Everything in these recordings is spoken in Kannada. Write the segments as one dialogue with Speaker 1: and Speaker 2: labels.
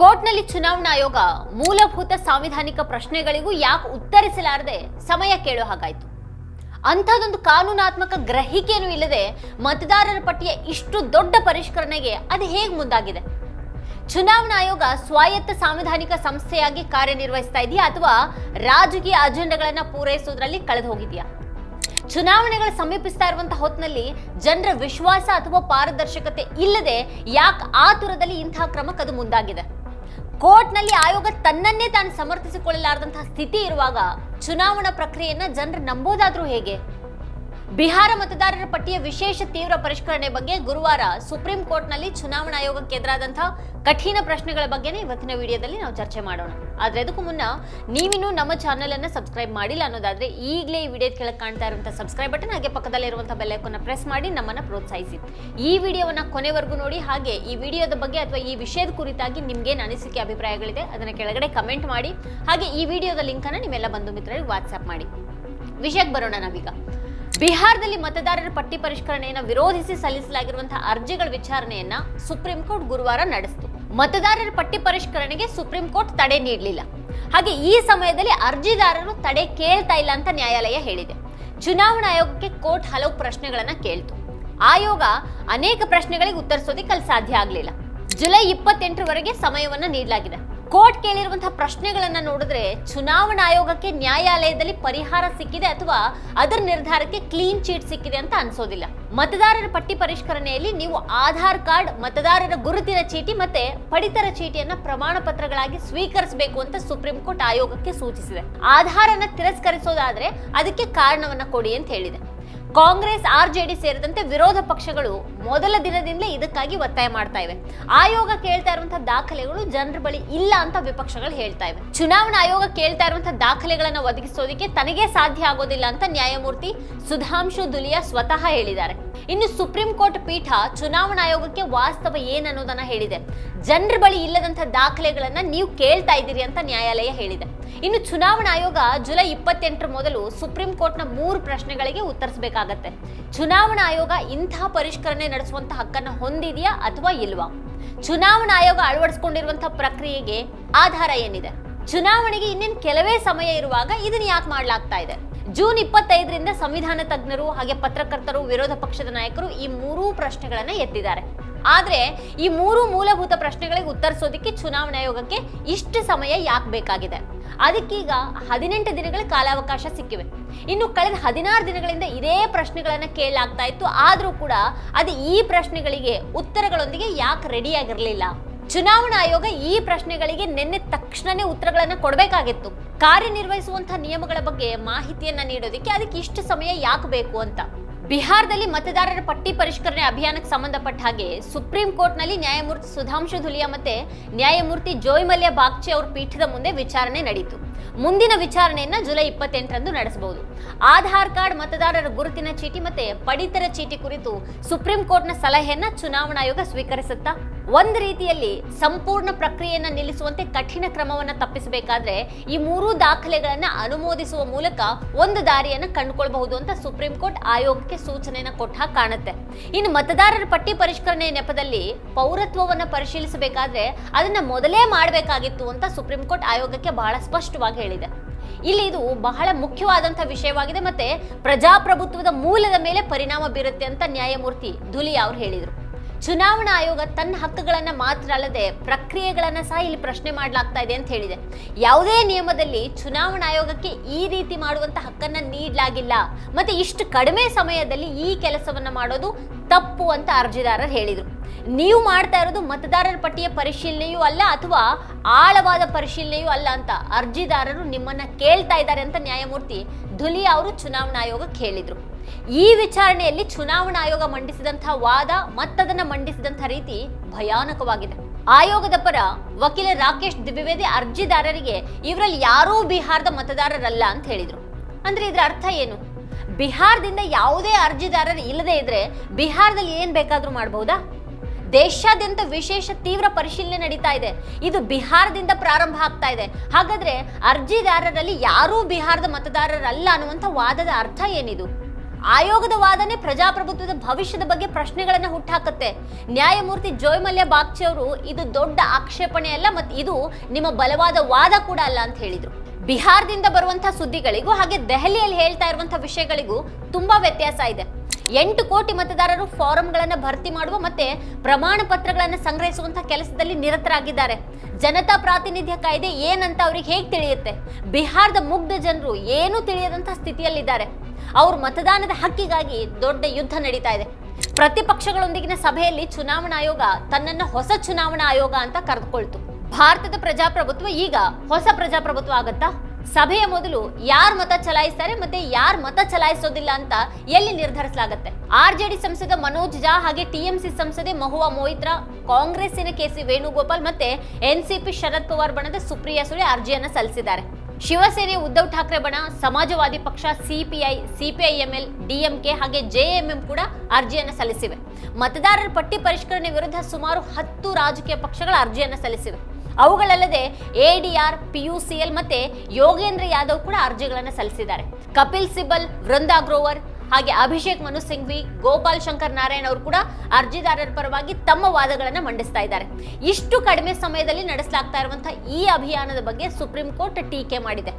Speaker 1: ಕೋರ್ಟ್ನಲ್ಲಿ ಚುನಾವಣಾ ಆಯೋಗ ಮೂಲಭೂತ ಸಾಂವಿಧಾನಿಕ ಪ್ರಶ್ನೆಗಳಿಗೂ ಯಾಕೆ ಉತ್ತರಿಸಲಾರದೆ ಸಮಯ ಕೇಳೋ ಹಾಗಾಯ್ತು. ಅಂಥದ್ದೊಂದು ಕಾನೂನಾತ್ಮಕ ಗ್ರಹಿಕೆಯನ್ನು ಇಲ್ಲದೆ ಮತದಾರರ ಪಟ್ಟಿಯ ಇಷ್ಟು ದೊಡ್ಡ ಪರಿಷ್ಕರಣೆಗೆ ಅದು ಹೇಗೆ ಮುಂದಾಗಿದೆ? ಚುನಾವಣಾ ಆಯೋಗ ಸ್ವಾಯತ್ತ ಸಾಂವಿಧಾನಿಕ ಸಂಸ್ಥೆಯಾಗಿ ಕಾರ್ಯನಿರ್ವಹಿಸ್ತಾ ಇದೆಯಾ ಅಥವಾ ರಾಜಕೀಯ ಅಜೆಂಡಾಗಳನ್ನ ಪೂರೈಸೋದ್ರಲ್ಲಿ ಕಳೆದು ಹೋಗಿದೆಯಾ? ಚುನಾವಣೆಗಳು ಸಮೀಪಿಸ್ತಾ ಇರುವಂತಹ ಹೊತ್ತಿನಲ್ಲಿ ಜನರ ವಿಶ್ವಾಸ ಅಥವಾ ಪಾರದರ್ಶಕತೆ ಇಲ್ಲದೆ ಯಾಕೆ ಆತುರದಲ್ಲಿ ಇಂತಹ ಕ್ರಮಕ್ಕೆ ಅದು ಮುಂದಾಗಿದೆ? ಕೋರ್ಟ್ನಲ್ಲಿ ಆಯೋಗ ತನ್ನನ್ನೇ ತಾನು ಸಮರ್ಥಿಸಿಕೊಳ್ಳಲಾರದಂತಹ ಸ್ಥಿತಿ ಇರುವಾಗ ಚುನಾವಣಾ ಪ್ರಕ್ರಿಯೆಯನ್ನ ಜನರು ನಂಬೋದಾದ್ರೂ ಹೇಗೆ? ಬಿಹಾರ ಮತದಾರರ ಪಟ್ಟಿಯ ವಿಶೇಷ ತೀವ್ರ ಪರಿಷ್ಕರಣೆ ಬಗ್ಗೆ ಗುರುವಾರ ಸುಪ್ರೀಂ ಕೋರ್ಟ್ನಲ್ಲಿ ಚುನಾವಣಾ ಆಯೋಗಕ್ಕೆ ಎದುರಾದಂತಹ ಕಠಿಣ ಪ್ರಶ್ನೆಗಳ ಬಗ್ಗೆನೇ ಇವತ್ತಿನ ವಿಡಿಯೋದಲ್ಲಿ ನಾವು ಚರ್ಚೆ ಮಾಡೋಣ. ಆದ್ರೆ ಅದಕ್ಕೂ ಮುನ್ನ ನೀವಿನ್ನೂ ನಮ್ಮ ಚಾನೆಲ್ ಅನ್ನ ಸಬ್ಸ್ಕ್ರೈಬ್ ಮಾಡಿಲ್ಲ ಅನ್ನೋದಾದ್ರೆ ಈಗಲೇ ಈ ವಿಡಿಯೋ ಕೆಳಗೆ ಕಾಣ್ತಾ ಇರುವಂತಹ ಸಬ್ಸ್ಕ್ರೈಬ್ ಬಟನ್, ಹಾಗೆ ಪಕ್ಕದಲ್ಲಿರುವಂತಹ ಬೆಲ್ ಐಕಾನ್ ಪ್ರೆಸ್ ಮಾಡಿ ನಮ್ಮನ್ನ ಪ್ರೋತ್ಸಾಹಿಸಿ. ಈ ವಿಡಿಯೋವನ್ನ ಕೊನೆವರೆಗೂ ನೋಡಿ, ಹಾಗೆ ಈ ವಿಡಿಯೋದ ಬಗ್ಗೆ ಅಥವಾ ಈ ವಿಷಯದ ಕುರಿತಾಗಿ ನಿಮ್ಗೇನು ಅನಿಸಿಕೆ, ಅಭಿಪ್ರಾಯಗಳಿದೆ ಅದನ್ನ ಕೆಳಗಡೆ ಕಮೆಂಟ್ ಮಾಡಿ, ಹಾಗೆ ಈ ವಿಡಿಯೋದ ಲಿಂಕ್ ಅನ್ನ ನಿಮ್ಮೆಲ್ಲ ಬಂಧು ಮಿತ್ರರಿಗೆ ವಾಟ್ಸ್ಆಪ್ ಮಾಡಿ. ವಿಷಯಕ್ಕೆ ಬರೋಣ ನಾವೀಗ. ಬಿಹಾರದಲ್ಲಿ ಮತದಾರರ ಪಟ್ಟಿ ಪರಿಷ್ಕರಣೆಯನ್ನು ವಿರೋಧಿಸಿ ಸಲ್ಲಿಸಲಾಗಿರುವಂತಹ ಅರ್ಜಿಗಳ ವಿಚಾರಣೆಯನ್ನ ಸುಪ್ರೀಂ ಕೋರ್ಟ್ ಗುರುವಾರ ನಡೆಸಿತು. ಮತದಾರರ ಪಟ್ಟಿ ಪರಿಷ್ಕರಣೆಗೆ ಸುಪ್ರೀಂ ಕೋರ್ಟ್ ತಡೆ ನೀಡಲಿಲ್ಲ. ಹಾಗೆ ಈ ಸಮಯದಲ್ಲಿ ಅರ್ಜಿದಾರರು ತಡೆ ಕೇಳ್ತಾ ಇಲ್ಲ ಅಂತ ನ್ಯಾಯಾಲಯ ಹೇಳಿದೆ. ಚುನಾವಣಾ ಆಯೋಗಕ್ಕೆ ಕೋರ್ಟ್ ಹಲವು ಪ್ರಶ್ನೆಗಳನ್ನ ಕೇಳ್ತು. ಆಯೋಗ ಅನೇಕ ಪ್ರಶ್ನೆಗಳಿಗೆ ಉತ್ತರಿಸೋದಕ್ಕೆ ಸಾಧ್ಯ ಆಗಲಿಲ್ಲ. ಜುಲೈ ಇಪ್ಪತ್ತೆಂಟರವರೆಗೆ ಸಮಯವನ್ನ ನೀಡಲಾಗಿದೆ. ಕೋರ್ಟ್ ಕೇಳಿರುವಂತಹ ಪ್ರಶ್ನೆಗಳನ್ನ ನೋಡಿದ್ರೆ ಚುನಾವಣಾ ಆಯೋಗಕ್ಕೆ ನ್ಯಾಯಾಲಯದಲ್ಲಿ ಪರಿಹಾರ ಸಿಕ್ಕಿದೆ ಅಥವಾ ಅದರ ನಿರ್ಧಾರಕ್ಕೆ ಕ್ಲೀನ್ ಚೀಟ್ ಸಿಕ್ಕಿದೆ ಅಂತ ಅನ್ಸೋದಿಲ್ಲ. ಮತದಾರರ ಪಟ್ಟಿ ಪರಿಷ್ಕರಣೆಯಲ್ಲಿ ನೀವು ಆಧಾರ್ ಕಾರ್ಡ್, ಮತದಾರರ ಗುರುತಿನ ಚೀಟಿ ಮತ್ತೆ ಪಡಿತರ ಚೀಟಿಯನ್ನ ಪ್ರಮಾಣ ಪತ್ರಗಳಾಗಿ ಸ್ವೀಕರಿಸಬೇಕು ಅಂತ ಸುಪ್ರೀಂ ಕೋರ್ಟ್ ಆಯೋಗಕ್ಕೆ ಸೂಚಿಸಿದೆ. ಆಧಾರನ ತಿರಸ್ಕರಿಸೋದಾದ್ರೆ ಅದಕ್ಕೆ ಕಾರಣವನ್ನ ಕೊಡಿ ಅಂತ ಹೇಳಿದೆ. ಕಾಂಗ್ರೆಸ್ ಆರ್ಜೆಡಿ ಸೇರಿದಂತೆ ವಿರೋಧ ಪಕ್ಷಗಳು ಮೊದಲ ದಿನದಿಂದಲೇ ಇದಕ್ಕಾಗಿ ಒತ್ತಾಯ ಮಾಡ್ತಾ ಇವೆ. ಆಯೋಗ ಕೇಳ್ತಾ ಇರುವಂತಹ ದಾಖಲೆಗಳು ಜನರ ಬಳಿ ಇಲ್ಲ ಅಂತ ವಿಪಕ್ಷಗಳು ಹೇಳ್ತಾ ಇವೆ. ಚುನಾವಣಾ ಆಯೋಗ ಕೇಳ್ತಾ ಇರುವಂತಹ ದಾಖಲೆಗಳನ್ನು ಒದಗಿಸೋದಕ್ಕೆ ತನಗೆ ಸಾಧ್ಯ ಆಗೋದಿಲ್ಲ ಅಂತ ನ್ಯಾಯಮೂರ್ತಿ ಸುಧಾಂಶು ದುಲಿಯಾ ಸ್ವತಃ ಹೇಳಿದ್ದಾರೆ. ಇನ್ನು ಸುಪ್ರೀಂ ಕೋರ್ಟ್ ಪೀಠ ಚುನಾವಣಾ ಆಯೋಗಕ್ಕೆ ವಾಸ್ತವ ಏನನ್ನೋದನ್ನ ಹೇಳಿದೆ. ಜನರ ಬಳಿ ಇಲ್ಲದಂತಹ ದಾಖಲೆಗಳನ್ನ ನೀವು ಕೇಳ್ತಾ ಇದ್ದೀರಿ ಅಂತ ನ್ಯಾಯಾಲಯ ಹೇಳಿದೆ. ಇನ್ನು ಚುನಾವಣಾ ಆಯೋಗ ಜುಲೈ ಇಪ್ಪತ್ತೆಂಟರ ಮೊದಲು ಸುಪ್ರೀಂ ಕೋರ್ಟ್ನ ಮೂರು ಪ್ರಶ್ನೆಗಳಿಗೆ ಉತ್ತರಿಸಬೇಕಾಗತ್ತೆ. ಚುನಾವಣಾ ಆಯೋಗ ಇಂತಹ ಪರಿಷ್ಕರಣೆ ನಡೆಸುವಂತ ಹಕ್ಕನ್ನ ಹೊಂದಿದೆಯಾ ಅಥವಾ ಇಲ್ವಾ? ಚುನಾವಣಾ ಆಯೋಗ ಅಳವಡಿಸಿಕೊಂಡಿರುವಂತಹ ಪ್ರಕ್ರಿಯೆಗೆ ಆಧಾರ ಏನಿದೆ? ಚುನಾವಣೆಗೆ ಇನ್ನೇನು ಕೆಲವೇ ಸಮಯ ಇರುವಾಗ ಇದನ್ನ ಯಾಕೆ ಮಾಡಲಾಗ್ತಾ ಇದೆ? ಜೂನ್ ಇಪ್ಪತ್ತೈದರಿಂದ ಸಂವಿಧಾನ ತಜ್ಞರು ಹಾಗೆ ಪತ್ರಕರ್ತರು, ವಿರೋಧ ಪಕ್ಷದ ನಾಯಕರು ಈ ಮೂರೂ ಪ್ರಶ್ನೆಗಳನ್ನ ಎತ್ತಿದ್ದಾರೆ. ಆದ್ರೆ ಈ ಮೂರು ಮೂಲಭೂತ ಪ್ರಶ್ನೆಗಳಿಗೆ ಉತ್ತರಿಸೋದಕ್ಕೆ ಚುನಾವಣಾ ಆಯೋಗಕ್ಕೆ ಇಷ್ಟು ಸಮಯ ಯಾಕೆ ಬೇಕಾಗಿದೆ? ಅದಕ್ಕೀಗ ಹದಿನೆಂಟು ದಿನಗಳ ಕಾಲಾವಕಾಶ ಸಿಕ್ಕಿವೆ. ಇನ್ನು ಕಳೆದ ಹದಿನಾರು ದಿನಗಳಿಂದ ಇದೇ ಪ್ರಶ್ನೆಗಳನ್ನ ಕೇಳಲಾಗ್ತಾ ಇತ್ತು. ಆದರೂ ಕೂಡ ಅದು ಈ ಪ್ರಶ್ನೆಗಳಿಗೆ ಉತ್ತರಗಳೊಂದಿಗೆ ಯಾಕೆ ರೆಡಿ ಆಗಿರಲಿಲ್ಲ? ಚುನಾವಣಾ ಆಯೋಗ ಈ ಪ್ರಶ್ನೆಗಳಿಗೆ ನಿನ್ನೆ ತಕ್ಷಣನೇ ಉತ್ತರಗಳನ್ನು ಕೊಡಬೇಕಾಗಿತ್ತು. ಕಾರ್ಯನಿರ್ವಹಿಸುವಂತಹ ನಿಯಮಗಳ ಬಗ್ಗೆ ಮಾಹಿತಿಯನ್ನ ನೀಡೋದಕ್ಕೆ ಅದಕ್ಕೆ ಇಷ್ಟು ಸಮಯ ಯಾಕೆ ಬೇಕು ಅಂತ. ಬಿಹಾರದಲ್ಲಿ ಮತದಾರರ ಪಟ್ಟಿ ಪರಿಷ್ಕರಣೆ ಅಭಿಯಾನಕ್ಕೆ ಸಂಬಂಧಪಟ್ಟ ಹಾಗೆ ಸುಪ್ರೀಂ ಕೋರ್ಟ್ನಲ್ಲಿ ನ್ಯಾಯಮೂರ್ತಿ ಸುಧಾಂಶು ಧುಲಿಯಾ ಮತ್ತೆ ನ್ಯಾಯಮೂರ್ತಿ ಜೋಯ್ ಮಲ್ಯ ಬಾಗ್ಚೆ ಅವರ ಪೀಠದ ಮುಂದೆ ವಿಚಾರಣೆ ನಡೆಯಿತು ಮುಂದಿನ ವಿಚಾರಣೆಯನ್ನ ಜುಲೈ ಇಪ್ಪತ್ತೆಂಟರಂದು ನಡೆಸಬಹುದು. ಆಧಾರ್ ಕಾರ್ಡ್ ಮತದಾರರ ಗುರುತಿನ ಚೀಟಿ ಮತ್ತೆ ಪಡಿತರ ಚೀಟಿ ಕುರಿತು ಸುಪ್ರೀಂ ಕೋರ್ಟ್ನ ಸಲಹೆಯನ್ನ ಚುನಾವಣಾ ಆಯೋಗ ಸ್ವೀಕರಿಸುತ್ತಾ, ಒಂದು ರೀತಿಯಲ್ಲಿ ಸಂಪೂರ್ಣ ಪ್ರಕ್ರಿಯೆಯನ್ನ ನಿಲ್ಲಿಸುವಂತೆ ಕಠಿಣ ಕ್ರಮವನ್ನ ತಪ್ಪಿಸಬೇಕಾದ್ರೆ ಈ ಮೂರೂ ದಾಖಲೆಗಳನ್ನ ಅನುಮೋದಿಸುವ ಮೂಲಕ ಒಂದು ದಾರಿಯನ್ನ ಕಂಡುಕೊಳ್ಳಬಹುದು ಅಂತ ಸುಪ್ರೀಂ ಕೋರ್ಟ್ ಆಯೋಗಕ್ಕೆ ಸೂಚನೆಯನ್ನ ಕೊಟ್ಟ ಕಾಣುತ್ತೆ. ಇನ್ನು ಮತದಾರರ ಪಟ್ಟಿ ಪರಿಷ್ಕರಣೆ ನೆಪದಲ್ಲಿ ಪೌರತ್ವವನ್ನ ಪರಿಶೀಲಿಸಬೇಕಾದ್ರೆ ಅದನ್ನ ಮೊದಲೇ ಮಾಡಬೇಕಾಗಿತ್ತು ಅಂತ ಸುಪ್ರೀಂ ಕೋರ್ಟ್ ಆಯೋಗಕ್ಕೆ ಬಹಳ ಸ್ಪಷ್ಟವಾಗಿ ಹೇಳಿದೆ. ಇಲ್ಲಿ ಇದು ಬಹಳ ಮುಖ್ಯವಾದಂತಹ ವಿಷಯವಾಗಿದೆ ಮತ್ತೆ ಪ್ರಜಾಪ್ರಭುತ್ವದ ಮೂಲದ ಮೇಲೆ ಪರಿಣಾಮ ಬೀರುತ್ತೆ ಅಂತ ನ್ಯಾಯಮೂರ್ತಿ ಧುಲಿಯಾ ಅವರು ಹೇಳಿದರು. ಚುನಾವಣಾ ಆಯೋಗ ತನ್ನ ಹಕ್ಕುಗಳನ್ನ ಮಾತ್ರ ಅಲ್ಲದೆ ಪ್ರಕ್ರಿಯೆಗಳನ್ನ ಸಹ ಇಲ್ಲಿ ಪ್ರಶ್ನೆ ಮಾಡಲಾಗ್ತಾ ಇದೆ ಅಂತ ಹೇಳಿದೆ. ಯಾವುದೇ ನಿಯಮದಲ್ಲಿ ಚುನಾವಣಾ ಆಯೋಗಕ್ಕೆ ಈ ರೀತಿ ಮಾಡುವಂತ ಹಕ್ಕನ್ನ ನೀಡಲಾಗಿಲ್ಲ. ಮತ್ತೆ ಇಷ್ಟು ಕಡಿಮೆ ಸಮಯದಲ್ಲಿ ಈ ಕೆಲಸವನ್ನ ಮಾಡೋದು ತಪ್ಪು ಅಂತ ಅರ್ಜಿದಾರರು ಹೇಳಿದರು. ನೀವು ಮಾಡ್ತಾ ಇರೋದು ಮತದಾರರ ಪಟ್ಟಿಯ ಪರಿಶೀಲನೆಯೂ ಅಲ್ಲ ಅಥವಾ ಆಳವಾದ ಪರಿಶೀಲನೆಯೂ ಅಲ್ಲ ಅಂತ ಅರ್ಜಿದಾರರು ನಿಮ್ಮನ್ನ ಕೇಳ್ತಾ ಇದ್ದಾರೆ ಅಂತ ನ್ಯಾಯಮೂರ್ತಿ ಧುಲಿಯಾ ಅವರು ಚುನಾವಣಾ ಆಯೋಗಕ್ಕೆ ಹೇಳಿದ್ರು. ಈ ವಿಚಾರಣೆಯಲ್ಲಿ ಚುನಾವಣಾ ಆಯೋಗ ಮಂಡಿಸಿದಂತಹ ವಾದ ಮತ್ತದನ್ನ ಮಂಡಿಸಿದಂತಹ ರೀತಿ ಭಯಾನಕವಾಗಿದೆ. ಆಯೋಗದ ಪರ ವಕೀಲ ರಾಕೇಶ್ ದ್ವಿವೇದಿ ಅರ್ಜಿದಾರರಿಗೆ ಇವರಲ್ಲಿ ಯಾರೂ ಬಿಹಾರದ ಮತದಾರರಲ್ಲ ಅಂತ ಹೇಳಿದ್ರು. ಅಂದ್ರೆ ಇದರ ಅರ್ಥ ಏನು? ಬಿಹಾರದಿಂದ ಯಾವುದೇ ಅರ್ಜಿದಾರರು ಇಲ್ಲದೆ ಇದ್ರೆ ಬಿಹಾರದಲ್ಲಿ ಏನ್ ಬೇಕಾದ್ರೂ ಮಾಡಬಹುದಾ ದೇಶಾದ್ಯಂತ ವಿಶೇಷ ತೀವ್ರ ಪರಿಶೀಲನೆ ನಡೀತಾ ಇದೆ. ಇದು ಬಿಹಾರದಿಂದ ಪ್ರಾರಂಭ ಆಗ್ತಾ ಇದೆ. ಹಾಗಾದ್ರೆ ಅರ್ಜಿದಾರರಲ್ಲಿ ಯಾರೂ ಬಿಹಾರದ ಮತದಾರರಲ್ಲ ಅನ್ನುವಂಥ ವಾದದ ಅರ್ಥ ಏನಿದು? ಆಯೋಗದ ವಾದನೆ ಪ್ರಜಾಪ್ರಭುತ್ವದ ಭವಿಷ್ಯದ ಬಗ್ಗೆ ಪ್ರಶ್ನೆಗಳನ್ನ ಹುಟ್ಟಾಕತ್ತೆ. ನ್ಯಾಯಮೂರ್ತಿ ಜೋಯ್ಮಲ್ಯ ಬಾಗ್ಚಿ ಅವರು ಇದು ದೊಡ್ಡ ಆಕ್ಷೇಪಣೆ ಅಲ್ಲ ಮತ್ತು ಇದು ನಿಮ್ಮ ಬಲವಾದ ವಾದ ಕೂಡ ಅಲ್ಲ ಅಂತ ಹೇಳಿದರು. ಬಿಹಾರದಿಂದ ಬರುವಂತಹ ಸುದ್ದಿಗಳಿಗೂ ಹಾಗೆ ದೆಹಲಿಯಲ್ಲಿ ಹೇಳ್ತಾ ಇರುವಂತಹ ವಿಷಯಗಳಿಗೂ ತುಂಬಾ ವ್ಯತ್ಯಾಸ ಇದೆ. ಎಂಟು ಕೋಟಿ ಮತದಾರರು ಫಾರಂಗಳನ್ನು ಭರ್ತಿ ಮಾಡುವ ಮತ್ತೆ ಪ್ರಮಾಣ ಪತ್ರಗಳನ್ನ ಸಂಗ್ರಹಿಸುವಂತಹ ಕೆಲಸದಲ್ಲಿ ನಿರತರಾಗಿದ್ದಾರೆ. ಜನತಾ ಪ್ರಾತಿನಿಧ್ಯ ಕಾಯ್ದೆ ಏನಂತ ಅವ್ರಿಗೆ ಹೇಗೆ ತಿಳಿಯುತ್ತೆ? ಬಿಹಾರದ ಮುಗ್ಧ ಜನರು ಏನೂ ತಿಳಿಯದಂತಹ ಸ್ಥಿತಿಯಲ್ಲಿದ್ದಾರೆ. ಅವ್ರ ಮತದಾನದ ಹಕ್ಕಿಗಾಗಿ ದೊಡ್ಡ ಯುದ್ಧ ನಡೀತಾ ಇದೆ. ಪ್ರತಿಪಕ್ಷಗಳೊಂದಿಗಿನ ಸಭೆಯಲ್ಲಿ ಚುನಾವಣಾ ಆಯೋಗ ತನ್ನನ್ನು ಹೊಸ ಚುನಾವಣಾ ಆಯೋಗ ಅಂತ ಕರೆದುಕೊಳ್ತು. ಭಾರತದ ಪ್ರಜಾಪ್ರಭುತ್ವ ಈಗ ಹೊಸ ಪ್ರಜಾಪ್ರಭುತ್ವ ಆಗತ್ತಾ? ಸಭೆಯ ಮೊದಲು ಯಾರ್ ಮತ ಚಲಾಯಿಸ್ತಾರೆ ಮತ್ತೆ ಯಾರ್ ಮತ ಚಲಾಯಿಸೋದಿಲ್ಲ ಅಂತ ಎಲ್ಲಿ ನಿರ್ಧರಿಸಲಾಗುತ್ತೆ? ಡಿ ಸಂಸದ ಮನೋಜ್ ಜಾ ಹಾಗೆ ಟಿಎಂಸಿ ಸಂಸದೆ ಮಹುವಾ ಮೊಯಿತ್ರಾ ಕಾಂಗ್ರೆಸ್ಸಿನ ಕೆಸಿ ವೇಣುಗೋಪಾಲ್ ಮತ್ತೆ ಎನ್ಸಿಪಿ ಶರದ್ ಪವಾರ್ ಬಣದ ಸುಪ್ರಿಯಾ ಸುಳೆ ಅರ್ಜಿಯನ್ನ ಸಲ್ಲಿಸಿದ್ದಾರೆ. ಶಿವಸೇನೆ ಉದ್ಧವ್ ಠಾಕ್ರೆ ಬಣ, ಸಮಾಜವಾದಿ ಪಕ್ಷ ಸಿಪಿಐ ಸಿಪಿಐಎಂಎಲ್ ಡಿಎಂಕೆ ಹಾಗೆ ಜೆಎಂಎಂ ಕೂಡ ಅರ್ಜಿಯನ್ನು ಸಲ್ಲಿಸಿವೆ. ಮತದಾರರ ಪಟ್ಟಿ ಪರಿಷ್ಕರಣೆ ವಿರುದ್ಧ ಸುಮಾರು ಹತ್ತು ರಾಜಕೀಯ ಪಕ್ಷಗಳ ಅರ್ಜಿಯನ್ನು ಸಲ್ಲಿಸಿವೆ. ಅವುಗಳಲ್ಲದೆ ಎಡಿಆರ್ ಪಿಯುಸಿಎಲ್ ಮತ್ತೆ ಯೋಗೇಂದ್ರ ಯಾದವ್ ಕೂಡ ಅರ್ಜಿಗಳನ್ನು ಸಲ್ಲಿಸಿದ್ದಾರೆ. ಕಪಿಲ್ ಸಿಬಲ್ ವೃಂದಾ ಗ್ರೋವರ್ ಹಾಗೆ ಅಭಿಷೇಕ್ ಮನು ಸಿಂಘ್ವಿ, ಗೋಪಾಲ್ ಶಂಕರ್ ನಾರಾಯಣ್ ಅವರು ಕೂಡ ಅರ್ಜಿದಾರರ ಪರವಾಗಿ ತಮ್ಮ ವಾದಗಳನ್ನು ಮಂಡಿಸ್ತಾ ಇದ್ದಾರೆ. ಇಷ್ಟು ಕಡಿಮೆ ಸಮಯದಲ್ಲಿ ನಡೆಸಲಾಗ್ತಾ ಇರುವಂತಹ ಈ ಅಭಿಯಾನದ ಬಗ್ಗೆ ಸುಪ್ರೀಂ ಕೋರ್ಟ್ ಟೀಕೆ ಮಾಡಿದೆ.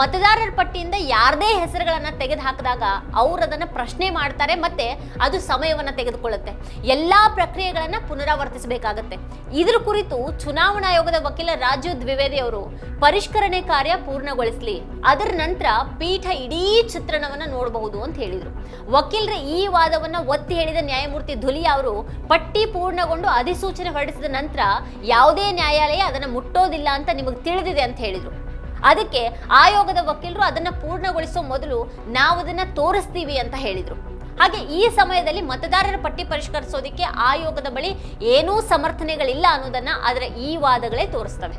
Speaker 1: ಮತದಾರರ ಪಟ್ಟಿಯಿಂದ ಯಾರದೇ ಹೆಸರುಗಳನ್ನ ತೆಗೆದು ಹಾಕಿದಾಗ ಅವರು ಅದನ್ನ ಪ್ರಶ್ನೆ ಮಾಡ್ತಾರೆ, ಮತ್ತೆ ಅದು ಸಮಯವನ್ನ ತೆಗೆದುಕೊಳ್ಳುತ್ತೆ. ಎಲ್ಲಾ ಪ್ರಕ್ರಿಯೆಗಳನ್ನ ಪುನರಾವರ್ತಿಸಬೇಕಾಗತ್ತೆ. ಇದ್ರ ಕುರಿತು ಚುನಾವಣಾ ಆಯೋಗದ ವಕೀಲ ರಾಜೀವ್ ದ್ವಿವೇದಿ ಅವರು ಪರಿಷ್ಕರಣೆ ಕಾರ್ಯ ಪೂರ್ಣಗೊಳಿಸಲಿ, ಅದರ ನಂತರ ಪೀಠ ಇಡೀ ಚಿತ್ರಣವನ್ನ ನೋಡಬಹುದು ಅಂತ ಹೇಳಿದ್ರು. ವಕೀಲರ ಈ ವಾದವನ್ನು ಒತ್ತಿ ಹೇಳಿದ ನ್ಯಾಯಮೂರ್ತಿ ಧುಲಿಯಾ ಅವರು ಪಟ್ಟಿ ಪೂರ್ಣಗೊಂಡು ಅಧಿಸೂಚನೆ ಹೊರಡಿಸಿದ ನಂತರ ಯಾವುದೇ ನ್ಯಾಯಾಲಯ ಅದನ್ನು ಮುಟ್ಟೋದಿಲ್ಲ ಅಂತ ನಿಮಗೆ ತಿಳಿದಿದೆ ಅಂತ ಹೇಳಿದರು. ಅದಕ್ಕೆ ಆಯೋಗದ ವಕೀಲರು ಅದನ್ನು ಪೂರ್ಣಗೊಳಿಸೋ ಮೊದಲು ನಾವು ಅದನ್ನ ತೋರಿಸ್ತೀವಿ ಅಂತ ಹೇಳಿದರು. ಹಾಗೆ ಈ ಸಮಯದಲ್ಲಿ ಮತದಾರರ ಪಟ್ಟಿ ಪರಿಷ್ಕರಿಸೋದಕ್ಕೆ ಆಯೋಗದ ಬಳಿ ಏನೂ ಸಮರ್ಥನೆಗಳಿಲ್ಲ ಅನ್ನೋದನ್ನ ಅದರ ಈ ವಾದಗಳೇ ತೋರಿಸ್ತವೆ.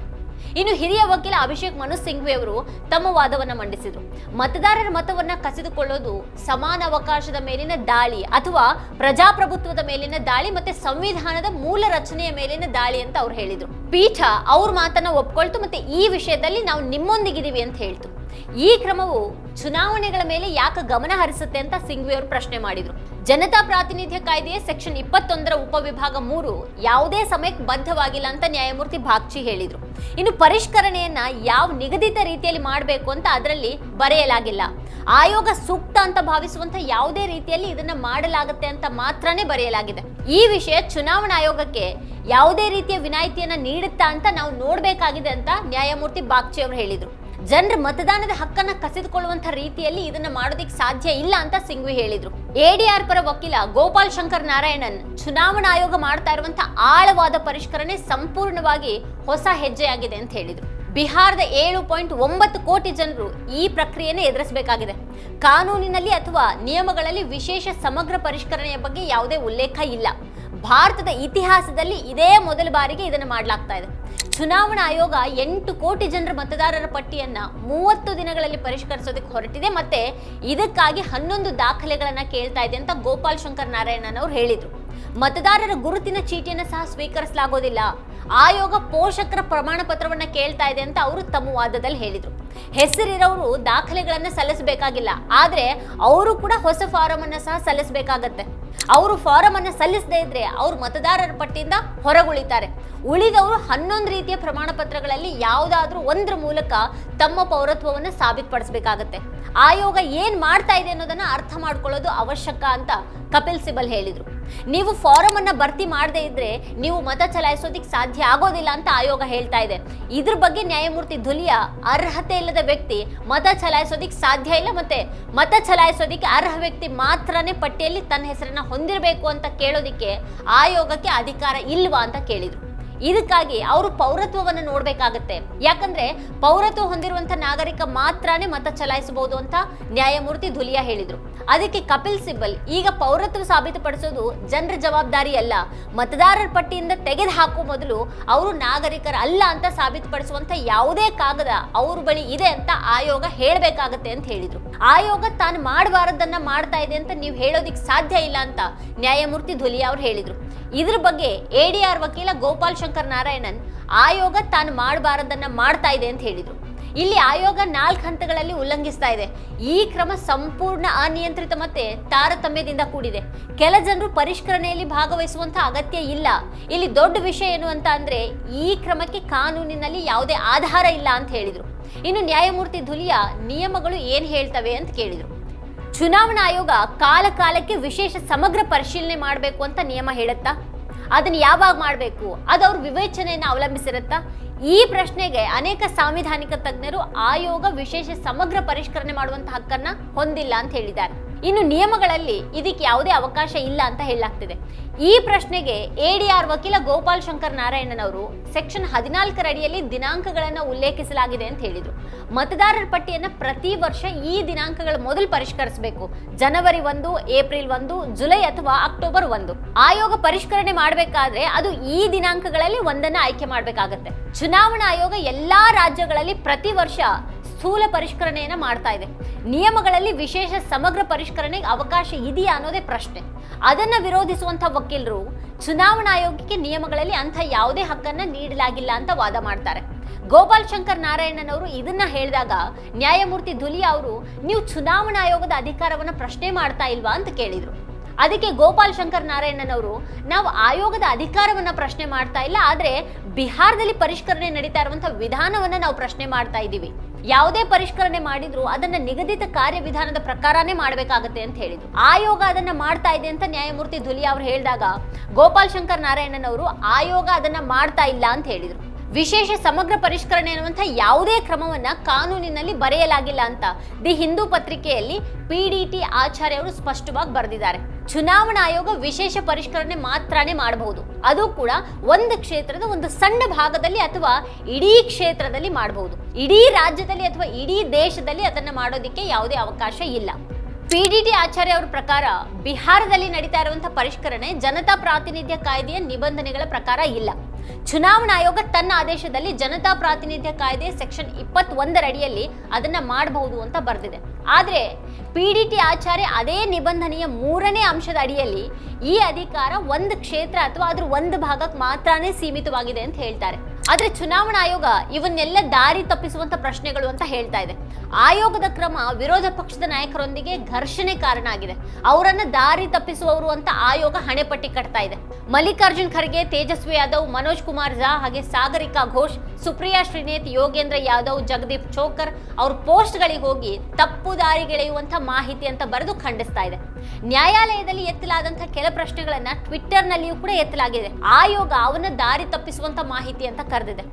Speaker 1: ಇನ್ನು ಹಿರಿಯ ವಕೀಲ ಅಭಿಷೇಕ್ ಮನು ಸಿಂಘ್ವಿ ಅವರು ತಮ್ಮ ವಾದವನ್ನ ಮಂಡಿಸಿದ್ರು. ಮತದಾರರ ಮತವನ್ನ ಕಸಿದುಕೊಳ್ಳೋದು ಸಮಾನ ಅವಕಾಶದ ಮೇಲಿನ ದಾಳಿ ಅಥವಾ ಪ್ರಜಾಪ್ರಭುತ್ವದ ಮೇಲಿನ ದಾಳಿ ಮತ್ತೆ ಸಂವಿಧಾನದ ಮೂಲ ರಚನೆಯ ಮೇಲಿನ ದಾಳಿ ಅಂತ ಅವ್ರು ಹೇಳಿದ್ರು. ಪೀಠ ಅವ್ರ ಮಾತನ್ನ ಒಪ್ಕೊಳ್ತು ಮತ್ತೆ ಈ ವಿಷಯದಲ್ಲಿ ನಾವು ನಿಮ್ಮೊಂದಿಗಿದೀವಿ ಅಂತ ಹೇಳ್ತು. ಈ ಕ್ರಮವು ಚುನಾವಣೆಗಳ ಮೇಲೆ ಯಾಕೆ ಗಮನ ಹರಿಸುತ್ತೆ ಅಂತ ಸಿಂಘ್ವಿ ಅವರು ಪ್ರಶ್ನೆ ಮಾಡಿದ್ರು. ಜನತಾ ಪ್ರಾತಿನಿಧ್ಯ ಕಾಯ್ದೆಯ ಸೆಕ್ಷನ್ ಇಪ್ಪತ್ತೊಂದರ ಉಪವಿಭಾಗ ಮೂರು. ಯಾವುದೇ ಸಮಯಕ್ಕೆ ಬದ್ಧವಾಗಿಲ್ಲ ಅಂತ ನ್ಯಾಯಮೂರ್ತಿ ಭಾಗ್ಚಿ ಹೇಳಿದ್ರು. ಇನ್ನು ಪರಿಷ್ಕರಣೆಯನ್ನ ಯಾವ ನಿಗದಿತ ರೀತಿಯಲ್ಲಿ ಮಾಡಬೇಕು ಅಂತ ಅದರಲ್ಲಿ ಬರೆಯಲಾಗಿಲ್ಲ. ಆಯೋಗ ಸೂಕ್ತ ಅಂತ ಭಾವಿಸುವಂತ ಯಾವುದೇ ರೀತಿಯಲ್ಲಿ ಇದನ್ನ ಮಾಡಲಾಗುತ್ತೆ ಅಂತ ಮಾತ್ರನೇ ಬರೆಯಲಾಗಿದೆ. ಈ ವಿಷಯ ಚುನಾವಣಾ ಆಯೋಗಕ್ಕೆ ಯಾವುದೇ ರೀತಿಯ ವಿನಾಯಿತಿಯನ್ನ ನೀಡುತ್ತಾ ಅಂತ ನಾವು ನೋಡಬೇಕಾಗಿದೆ ಅಂತ ನ್ಯಾಯಮೂರ್ತಿ ಬಾಗ್ಚಿ ಅವರು ಹೇಳಿದ್ರು. ಜನರ ಮತದಾನದ ಹಕ್ಕನ್ನ ಕಸಿದುಕೊಳ್ಳುವಂತ ರೀತಿಯಲ್ಲಿ ಇದನ್ನ ಮಾಡೋದಿಕ್ ಸಾಧ್ಯ ಇಲ್ಲ ಅಂತ ಸಿಂಘ್ವಿ ಹೇಳಿದ್ರು. ಎಡಿಆರ್ ಪರ ವಕೀಲ ಗೋಪಾಲ್ ಶಂಕರ್ ನಾರಾಯಣನ್ ಚುನಾವಣಾ ಆಯೋಗ ಮಾಡ್ತಾ ಇರುವಂತ ಆಳವಾದ ಪರಿಷ್ಕರಣೆ ಸಂಪೂರ್ಣವಾಗಿ ಹೊಸ ಹೆಜ್ಜೆಯಾಗಿದೆ ಅಂತ ಹೇಳಿದ್ರು. ಬಿಹಾರದ ಏಳು ಪಾಯಿಂಟ್ ಒಂಬತ್ತು ಕೋಟಿ ಜನರು ಈ ಪ್ರಕ್ರಿಯೆಯನ್ನು ಎದುರಿಸಬೇಕಾಗಿದೆ. ಕಾನೂನಿನಲ್ಲಿ ಅಥವಾ ನಿಯಮಗಳಲ್ಲಿ ವಿಶೇಷ ಸಮಗ್ರ ಪರಿಷ್ಕರಣೆಯ ಬಗ್ಗೆ ಯಾವುದೇ ಉಲ್ಲೇಖ ಇಲ್ಲ. ಭಾರತದ ಇತಿಹಾಸದಲ್ಲಿ ಇದೇ ಮೊದಲ ಬಾರಿಗೆ ಇದನ್ನು ಮಾಡಲಾಗ್ತಾ ಇದೆ. ಚುನಾವಣಾ ಆಯೋಗ ಎಂಟು ಕೋಟಿ ಜನರ ಮತದಾರರ ಪಟ್ಟಿಯನ್ನ ಮೂವತ್ತು ದಿನಗಳಲ್ಲಿ ಪರಿಷ್ಕರಿಸೋದಕ್ಕೆ ಹೊರಟಿದೆ. ಮತ್ತೆ ಇದಕ್ಕಾಗಿ ಹನ್ನೊಂದು ದಾಖಲೆಗಳನ್ನ ಕೇಳ್ತಾ ಇದೆ ಅಂತ ಗೋಪಾಲ್ ಶಂಕರ್ ನಾರಾಯಣನ್ ಅವರು ಹೇಳಿದ್ರು. ಮತದಾರರ ಗುರುತಿನ ಚೀಟಿಯನ್ನು ಸಹ ಸ್ವೀಕರಿಸಲಾಗೋದಿಲ್ಲ. ಆಯೋಗ ಪೋಷಕರ ಪ್ರಮಾಣ ಪತ್ರವನ್ನ ಕೇಳ್ತಾ ಇದೆ ಅಂತ ಅವರು ತಮ್ಮ ವಾದದಲ್ಲಿ ಹೇಳಿದ್ರು. ಹೆಸರಿರೋರು ದಾಖಲೆಗಳನ್ನ ಸಲ್ಲಿಸಬೇಕಾಗಿಲ್ಲ. ಆದ್ರೆ ಅವರು ಕೂಡ ಹೊಸ ಫಾರಂ ಅನ್ನ ಸಹ ಸಲ್ಲಿಸಬೇಕಾಗತ್ತೆ. ಅವರು ಫಾರಂ ಅನ್ನು ಸಲ್ಲಿಸದೇ ಇದ್ರೆ ಅವರು ಮತದಾರರ ಪಟ್ಟಿಯಿಂದ ಹೊರಗುಳಿತಾರೆ. ಉಳಿದವರು ಹನ್ನೊಂದು ರೀತಿಯ ಪ್ರಮಾಣ ಪತ್ರಗಳಲ್ಲಿ ಯಾವುದಾದ್ರೂ ಒಂದ್ರ ಮೂಲಕ ತಮ್ಮ ಪೌರತ್ವವನ್ನು ಸಾಬೀತುಪಡಿಸಬೇಕಾಗತ್ತೆ. ಆಯೋಗ ಏನ್ ಮಾಡ್ತಾ ಇದೆ ಅನ್ನೋದನ್ನ ಅರ್ಥ ಮಾಡ್ಕೊಳ್ಳೋದು ಅವಶ್ಯಕ ಅಂತ ಕಪಿಲ್ ಸಿಬಲ್ ಹೇಳಿದ್ರು. ನೀವು ಫಾರಂ ಅನ್ನ ಭರ್ತಿ ಮಾಡದೇ ಇದ್ರೆ ನೀವು ಮತ ಚಲಾಯಿಸೋದಿಕ್ ಸಾಧ್ಯ ಆಗೋದಿಲ್ಲ ಅಂತ ಆಯೋಗ ಹೇಳ್ತಾ ಇದೆ. ಇದ್ರ ಬಗ್ಗೆ ನ್ಯಾಯಮೂರ್ತಿ ಧುಲಿಯಾ ಅರ್ಹತೆ ಇಲ್ಲದ ವ್ಯಕ್ತಿ ಮತ ಚಲಾಯಿಸೋದಿಕ್ ಸಾಧ್ಯ ಇಲ್ಲ ಮತ್ತೆ ಮತ ಚಲಾಯಿಸೋದಿಕ್ಕೆ ಅರ್ಹ ವ್ಯಕ್ತಿ ಮಾತ್ರನೇ ಪಟ್ಟಿಯಲ್ಲಿ ತನ್ನ ಹೆಸರನ್ನ ಹೊಂದಿರಬೇಕು ಅಂತ ಕೇಳೋದಿಕ್ಕೆ ಆಯೋಗಕ್ಕೆ ಅಧಿಕಾರ ಇಲ್ವಾ ಅಂತ ಕೇಳಿದ್ರು. ಇದಕ್ಕಾಗಿ ಅವರು ಪೌರತ್ವವನ್ನು ನೋಡಬೇಕಾಗತ್ತೆ. ಯಾಕಂದ್ರೆ ಪೌರತ್ವ ಹೊಂದಿರುವಂತ ನಾಗರಿಕ ಮಾತ್ರನೇ ಮತ ಚಲಾಯಿಸಬಹುದು ಅಂತ ನ್ಯಾಯಮೂರ್ತಿ ಧುಲಿಯಾ ಹೇಳಿದ್ರು. ಅದಕ್ಕೆ ಕಪಿಲ್ ಸಿಬ್ಬಲ್ ಈಗ ಪೌರತ್ವ ಸಾಬೀತುಪಡಿಸೋದು ಜನರ ಜವಾಬ್ದಾರಿ ಅಲ್ಲ ಮತದಾರರ ಪಟ್ಟಿಯಿಂದ ತೆಗೆದು ಹಾಕುವ ಮೊದಲು ಅವರು ನಾಗರಿಕರ ಅಲ್ಲ ಅಂತ ಸಾಬೀತುಪಡಿಸುವಂತ ಯಾವುದೇ ಕಾಗದ ಅವ್ರ ಬಳಿ ಇದೆ ಅಂತ ಆಯೋಗ ಹೇಳಬೇಕಾಗತ್ತೆ ಅಂತ ಹೇಳಿದ್ರು. ಆಯೋಗ ತಾನು ಮಾಡಬಾರದನ್ನ ಮಾಡ್ತಾ ಇದೆ ಅಂತ ನೀವು ಹೇಳೋದಿಕ್ ಸಾಧ್ಯ ಇಲ್ಲ ಅಂತ ನ್ಯಾಯಮೂರ್ತಿ ಧುಲಿಯಾ ಅವ್ರು ಹೇಳಿದ್ರು. ಇದ್ರ ಬಗ್ಗೆ ಎ ಡಿ ಆರ್ ವಕೀಲ ಗೋಪಾಲ್ ಶಂಕರ್ ನಾರಾಯಣನ್ ಆಯೋಗ ತಾನು ಮಾಡಬಾರದನ್ನ ಮಾಡ್ತಾ ಇದೆ ಅಂತ ಹೇಳಿದ್ರು. ಇಲ್ಲಿ ಆಯೋಗ ನಾಲ್ಕು ಹಂತಗಳಲ್ಲಿ ಉಲ್ಲಂಘಿಸ್ತಾ ಇದೆ. ಈ ಕ್ರಮ ಸಂಪೂರ್ಣ ಅನಿಯಂತ್ರಿತ ಮತ್ತೆ ತಾರತಮ್ಯದಿಂದ ಕೂಡಿದೆ. ಕೆಲ ಜನರು ಪರಿಷ್ಕರಣೆಯಲ್ಲಿ ಭಾಗವಹಿಸುವಂತಹ ಅಗತ್ಯ ಇಲ್ಲ. ಇಲ್ಲಿ ದೊಡ್ಡ ವಿಷಯ ಏನು ಅಂತ ಅಂದ್ರೆ ಈ ಕ್ರಮಕ್ಕೆ ಕಾನೂನಿನಲ್ಲಿ ಯಾವುದೇ ಆಧಾರ ಇಲ್ಲ ಅಂತ ಹೇಳಿದ್ರು. ಇನ್ನು ನ್ಯಾಯಮೂರ್ತಿ ಧುಲಿಯಾ ನಿಯಮಗಳು ಏನ್ ಹೇಳ್ತವೆ ಅಂತ ಕೇಳಿದ್ರು. ಚುನಾವಣಾ ಆಯೋಗ ಕಾಲ ಕಾಲಕ್ಕೆ ವಿಶೇಷ ಸಮಗ್ರ ಪರಿಶೀಲನೆ ಮಾಡಬೇಕು ಅಂತ ನಿಯಮ ಹೇಳುತ್ತಾ? ಅದನ್ನ ಯಾವಾಗ ಮಾಡಬೇಕು? ಅದು ಅವ್ರ ವಿವೇಚನೆಯನ್ನು ಅವಲಂಬಿಸಿರುತ್ತಾ? ಈ ಪ್ರಶ್ನೆಗೆ ಅನೇಕ ಸಾಂವಿಧಾನಿಕ ತಜ್ಞರು ಆಯೋಗ ವಿಶೇಷ ಸಮಗ್ರ ಪರಿಷ್ಕರಣೆ ಮಾಡುವಂತ ಹಕ್ಕನ್ನ ಹೊಂದಿಲ್ಲ ಅಂತ ಹೇಳಿದ್ದಾರೆ. ಇನ್ನು ನಿಯಮಗಳಲ್ಲಿ ಇದಕ್ಕೆ ಯಾವುದೇ ಅವಕಾಶ ಇಲ್ಲ ಅಂತ ಹೇಳಲಾಗ್ತಿದೆ. ಈ ಪ್ರಶ್ನೆಗೆ ಎ ಡಿ ಆರ್ ವಕೀಲ ಗೋಪಾಲ್ ಶಂಕರ್ ನಾರಾಯಣನ್ ಅವರು ಸೆಕ್ಷನ್ ಹದಿನಾಲ್ಕರ ಅಡಿಯಲ್ಲಿ ದಿನಾಂಕಗಳನ್ನು ಉಲ್ಲೇಖಿಸಲಾಗಿದೆ ಅಂತ ಹೇಳಿದರು. ಮತದಾರರ ಪಟ್ಟಿಯನ್ನು ಪ್ರತಿ ವರ್ಷ ಈ ದಿನಾಂಕಗಳ ಮೊದಲು ಪರಿಷ್ಕರಿಸಬೇಕು. ಜನವರಿ ಒಂದು, ಏಪ್ರಿಲ್ ಒಂದು, ಜುಲೈ ಅಥವಾ ಅಕ್ಟೋಬರ್ ಒಂದು. ಆಯೋಗ ಪರಿಷ್ಕರಣೆ ಮಾಡಬೇಕಾದ್ರೆ ಅದು ಈ ದಿನಾಂಕಗಳಲ್ಲಿ ಒಂದನ್ನು ಆಯ್ಕೆ ಮಾಡಬೇಕಾಗತ್ತೆ. ಚುನಾವಣಾ ಆಯೋಗ ಎಲ್ಲಾ ರಾಜ್ಯಗಳಲ್ಲಿ ಪ್ರತಿ ವರ್ಷ ಸ್ಥೂಲ ಪರಿಷ್ಕರಣೆಯನ್ನು ಮಾಡ್ತಾ ಇದೆ. ನಿಯಮಗಳಲ್ಲಿ ವಿಶೇಷ ಸಮಗ್ರ ಪರಿಷ್ಕರಣೆಗೆ ಅವಕಾಶ ಇದೆಯಾ ಅನ್ನೋದೇ ಪ್ರಶ್ನೆ. ಅದನ್ನ ವಿರೋಧಿಸುವಂಥ ವಕೀಲರು ಚುನಾವಣಾ ಆಯೋಗಕ್ಕೆ ನಿಯಮಗಳಲ್ಲಿ ಅಂಥ ಯಾವುದೇ ಹಕ್ಕನ್ನ ನೀಡಲಾಗಿಲ್ಲ ಅಂತ ವಾದ ಮಾಡ್ತಾರೆ. ಗೋಪಾಲ್ ಶಂಕರ್ ನಾರಾಯಣನವರು ಇದನ್ನ ಹೇಳಿದಾಗ ನ್ಯಾಯಮೂರ್ತಿ ಧುಲಿಯಾ ಅವರು, ನೀವು ಚುನಾವಣಾ ಆಯೋಗದ ಅಧಿಕಾರವನ್ನ ಪ್ರಶ್ನೆ ಮಾಡ್ತಾ ಇಲ್ವಾ? ಅಂತ ಕೇಳಿದ್ರು. ಅದಕ್ಕೆ ಗೋಪಾಲ್ ಶಂಕರ್ ನಾರಾಯಣನ್ ಅವರು, ನಾವು ಆಯೋಗದ ಅಧಿಕಾರವನ್ನ ಪ್ರಶ್ನೆ ಮಾಡ್ತಾ ಇಲ್ಲ, ಆದ್ರೆ ಬಿಹಾರದಲ್ಲಿ ಪರಿಷ್ಕರಣೆ ನಡೀತಾ ಇರುವಂತಹ ವಿಧಾನವನ್ನ ನಾವು ಪ್ರಶ್ನೆ ಮಾಡ್ತಾ ಇದ್ದೀವಿ. ಯಾವುದೇ ಪರಿಷ್ಕರಣೆ ಮಾಡಿದ್ರು ಅದನ್ನ ನಿಗದಿತ ಕಾರ್ಯವಿಧಾನದ ಪ್ರಕಾರನೇ ಮಾಡಬೇಕಾಗತ್ತೆ ಅಂತ ಹೇಳಿದ್ರು. ಆಯೋಗ ಅದನ್ನ ಮಾಡ್ತಾ ಇದೆ ಅಂತ ನ್ಯಾಯಮೂರ್ತಿ ಧುಲಿಯಾ ಅವರು ಹೇಳಿದಾಗ, ಗೋಪಾಲ್ ಶಂಕರ್ ನಾರಾಯಣನ್ ಅವರು, ಆಯೋಗ ಅದನ್ನ ಮಾಡ್ತಾ ಇಲ್ಲ ಅಂತ ಹೇಳಿದ್ರು. ವಿಶೇಷ ಸಮಗ್ರ ಪರಿಷ್ಕರಣೆ ಅನ್ನುವಂಥ ಯಾವುದೇ ಕ್ರಮವನ್ನು ಕಾನೂನಿನಲ್ಲಿ ಬರೆಯಲಾಗಿಲ್ಲ ಅಂತ. ದಿ ಹಿಂದೂ ಪತ್ರಿಕೆಯಲ್ಲಿ ಪಿ ಡಿ ಟಿ ಆಚಾರ್ಯ ಅವರು ಸ್ಪಷ್ಟವಾಗಿ ಬರೆದಿದ್ದಾರೆ. ಚುನಾವಣಾ ಆಯೋಗ ವಿಶೇಷ ಪರಿಷ್ಕರಣೆ ಮಾತ್ರನೇ ಮಾಡಬಹುದು. ಅದು ಕೂಡ ಒಂದು ಕ್ಷೇತ್ರದ ಒಂದು ಸಣ್ಣ ಭಾಗದಲ್ಲಿ ಅಥವಾ ಇಡೀ ಕ್ಷೇತ್ರದಲ್ಲಿ ಮಾಡಬಹುದು. ಇಡೀ ರಾಜ್ಯದಲ್ಲಿ ಅಥವಾ ಇಡೀ ದೇಶದಲ್ಲಿ ಅದನ್ನು ಮಾಡೋದಕ್ಕೆ ಯಾವುದೇ ಅವಕಾಶ ಇಲ್ಲ. ಪಿ ಡಿ ಟಿ ಆಚಾರ್ಯ ಅವರ ಪ್ರಕಾರ ಬಿಹಾರದಲ್ಲಿ ನಡೀತಾ ಇರುವಂತಹ ಪರಿಷ್ಕರಣೆ ಜನತಾ ಪ್ರಾತಿನಿಧ್ಯ ಕಾಯ್ದೆಯ ನಿಬಂಧನೆಗಳ ಪ್ರಕಾರ ಇಲ್ಲ. ಚುನಾವಣಾ ಆಯೋಗ ತನ್ನ ಆದೇಶದಲ್ಲಿ ಜನತಾ ಪ್ರಾತಿನಿಧ್ಯ ಕಾಯ್ದೆ ಸೆಕ್ಷನ್ ಇಪ್ಪತ್ತೊಂದರ ಅಡಿಯಲ್ಲಿ ಅದನ್ನ ಮಾಡಬಹುದು ಅಂತ ಬರೆದಿದೆ. ಆದ್ರೆ ಪಿಡಿಟಿ ಆಚಾರ್ಯ ಅದೇ ನಿಬಂಧನೆಯ ಮೂರನೇ ಅಂಶದ ಅಡಿಯಲ್ಲಿ ಈ ಅಧಿಕಾರ ಒಂದು ಕ್ಷೇತ್ರ ಅಥವಾ ಅದ್ರ ಒಂದು ಭಾಗಕ್ಕೆ ಮಾತ್ರನೇ ಸೀಮಿತವಾಗಿದೆ ಅಂತ ಹೇಳ್ತಾರೆ. ಆದ್ರೆ ಚುನಾವಣಾ ಆಯೋಗ ಇವನ್ನೆಲ್ಲ ದಾರಿ ತಪ್ಪಿಸುವಂತ ಪ್ರಶ್ನೆಗಳು ಅಂತ ಹೇಳ್ತಾ ಇದೆ. ಆಯೋಗದ ಕ್ರಮ ವಿರೋಧ ಪಕ್ಷದ ನಾಯಕರೊಂದಿಗೆ ಘರ್ಷಣೆ ಕಾರಣ ಆಗಿದೆ. ಅವರನ್ನ ದಾರಿ ತಪ್ಪಿಸುವವರು ಅಂತ ಆಯೋಗ ಹಣೆಪಟ್ಟಿ ಕಟ್ತಾ ಇದೆ. ಮಲ್ಲಿಕಾರ್ಜುನ್ ಖರ್ಗೆ, ತೇಜಸ್ವಿ ಯಾದವ್, ಮನೋಜ್ ಕುಮಾರ್ ಝಾ ಹಾಗೆ ಸಾಗರಿಕಾ ಘೋಷ್, ಸುಪ್ರಿಯಾ ಶ್ರೀನೇತ್, ಯೋಗೇಂದ್ರ ಯಾದವ್, ಜಗದೀಪ್ ಚೋಕರ್ ಅವ್ರ ಪೋಸ್ಟ್ಗಳಿಗೆ ಹೋಗಿ ತಪ್ಪು ದಾರಿಗೆಳೆಯುವಂತ ಮಾಹಿತಿ ಅಂತ ಬರೆದು ಖಂಡಿಸ್ತಾ ಇದೆ. ನ್ಯಾಯಾಲಯದಲ್ಲಿ ಎತ್ತಲಾದಂತಹ ಕೆಲ ಪ್ರಶ್ನೆಗಳನ್ನ ಟ್ವಿಟ್ಟರ್ ನಲ್ಲಿಯೂ ಕೂಡ ಎತ್ತಲಾಗಿದೆ. ಆಯೋಗ ಅವನ ದಾರಿ ತಪ್ಪಿಸುವಂತ ಮಾಹಿತಿ ಅಂತ ಕರೆದಿದೆ.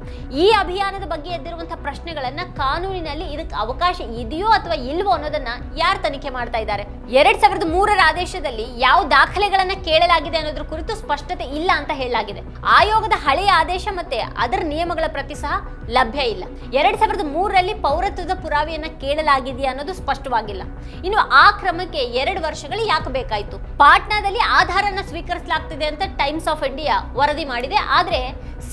Speaker 1: ಈ ಅಭಿಯಾನದ ಬಗ್ಗೆ ಎದ್ದಿರುವಂತಹ ಪ್ರಶ್ನೆಗಳನ್ನ ಕಾನೂನಿನಲ್ಲಿ ಇದಕ್ಕೆ ಅವಕಾಶ ಇದೆಯೋ ಅಥವಾ ಇಲ್ವೋ ಅನ್ನೋದನ್ನ ಯಾರು ತನಿಖೆ ಮಾಡ್ತಾ ಇದ್ದಾರೆ? ಎರಡ್ ಸಾವಿರದ ಮೂರರ ಆದೇಶದಲ್ಲಿ ಯಾವ ದಾಖಲೆಗಳನ್ನ ಕೇಳಲಾಗಿದೆ ಅನ್ನೋದ್ರ ಕುರಿತು ಸ್ಪಷ್ಟತೆ ಇಲ್ಲ ಅಂತ ಹೇಳಲಾಗಿದೆ. ಆಯೋಗದ ಹಳೆಯ ಆದೇಶ ಮತ್ತೆ ಅದರ ನಿಯಮಗಳ ಪ್ರತಿ ಸಹ ಲಭ್ಯ ಇಲ್ಲ. ಎರಡ್ ಸಾವಿರದ ಮೂರರಲ್ಲಿ ಪೌರತ್ವದ ಪುರಾವೆಯನ್ನ ಕೇಳಲಾಗಿದೆಯಾ ಅನ್ನೋದು ಸ್ಪಷ್ಟವಾಗಿಲ್ಲ. ಇನ್ನು ಆ ಕ್ರಮಕ್ಕೆ ಎರಡು ವರ್ಷಗಳು ಯಾಕೆ ಬೇಕಾಯ್ತು? ಪಾಟ್ನಾದಲ್ಲಿ ಆಧಾರನ ಸ್ವೀಕರಿಸಲಾಗ್ತಿದೆ ಅಂತ ಟೈಮ್ಸ್ ಆಫ್ ಇಂಡಿಯಾ ವರದಿ ಮಾಡಿದೆ. ಆದ್ರೆ